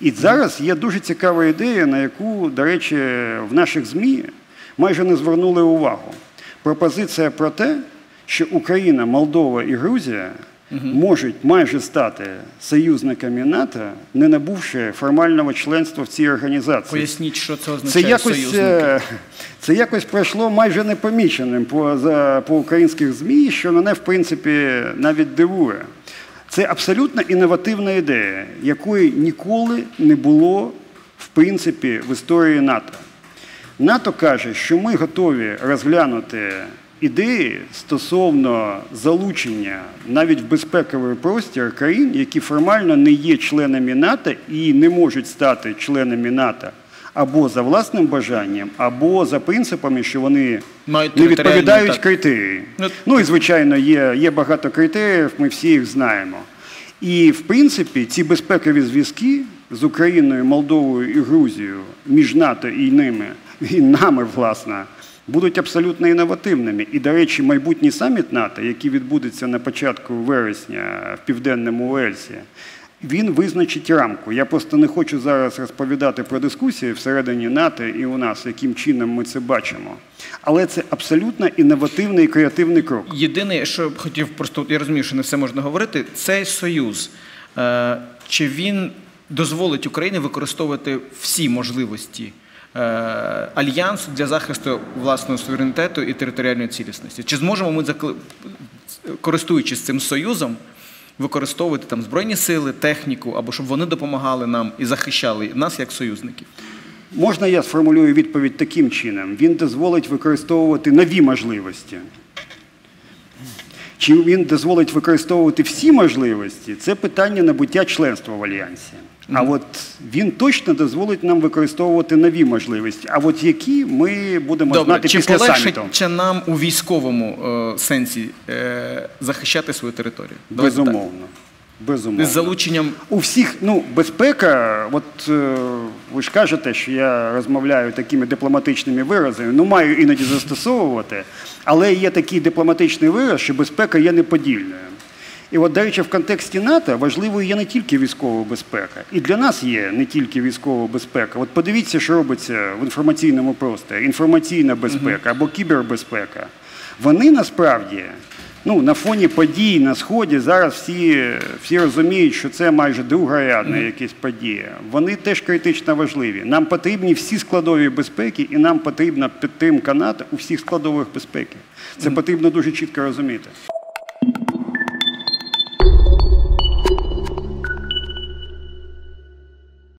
І зараз є дуже цікава ідея, на яку, до речі, в наших ЗМІ майже не звернули увагу. Пропозиція про те, що Україна, Молдова і Грузія можуть майже стати союзниками НАТО, не набувши формального членства в цій організації. Поясніть, що це Це означає якось, союзники. е, це якось пройшло майже непоміченим по, за, по українських ЗМІ, що мене, в принципі, навіть дивує. Це абсолютно інновативна ідея, якої ніколи не було, в принципі, в історії НАТО. НАТО каже, що ми готові розглянути ідеї стосовно залучення навіть в безпековий простір країн, які формально не є членами НАТО і не можуть стати членами НАТО або за власним бажанням, або за принципами, що вони Мають не відповідають так. критерії. Ну, Ну і звичайно, є, є багато критеріїв, ми всі їх знаємо. І в принципі, ці безпекові зв'язки з Україною, Молдовою і Грузією між НАТО і ними, і нами, власне, будуть абсолютно інновативними. І, до речі, майбутній саміт НАТО, який відбудеться на початку вересня в південному Уельсі, він визначить рамку. Я просто не хочу зараз розповідати про дискусії всередині НАТО і у нас, яким чином ми це бачимо. Але це абсолютно інновативний і креативний крок. Єдине, що хотів просто, я розумію, що не все можна говорити, цей союз. Е, чи він дозволить Україні використовувати всі можливості е, альянсу для захисту власного суверенітету і територіальної цілісності? Чи зможемо ми, користуючись цим союзом, використовувати там збройні сили, техніку, або щоб вони допомагали нам і захищали нас як союзників? Можна я сформулюю відповідь таким чином? Він дозволить використовувати нові можливості. Чи він дозволить використовувати всі можливості, це питання набуття членства в альянсі. А от він точно дозволить нам використовувати нові можливості. А от які ми будемо Добре, знати чи після саміту. чи нам у військовому е, сенсі е, захищати свою територію? Давайте так. Безумовно. З залученням У всіх, ну, безпека, от е, ви ж кажете, що я розмовляю такими дипломатичними виразами, ну маю іноді застосовувати, але є такий дипломатичний вираз, що безпека є неподільною. І от, до речі, в контексті НАТО важливою є не тільки військова безпека, і для нас є не тільки військова безпека. От подивіться, що робиться в інформаційному просторі: інформаційна безпека або кібербезпека. Вони насправді ну, на фоні подій на Сході зараз всі, всі розуміють, що це майже другорядна якісь події. Вони теж критично важливі. Нам потрібні всі складові безпеки, і нам потрібна підтримка НАТО у всіх складових безпеки. Це потрібно дуже чітко розуміти.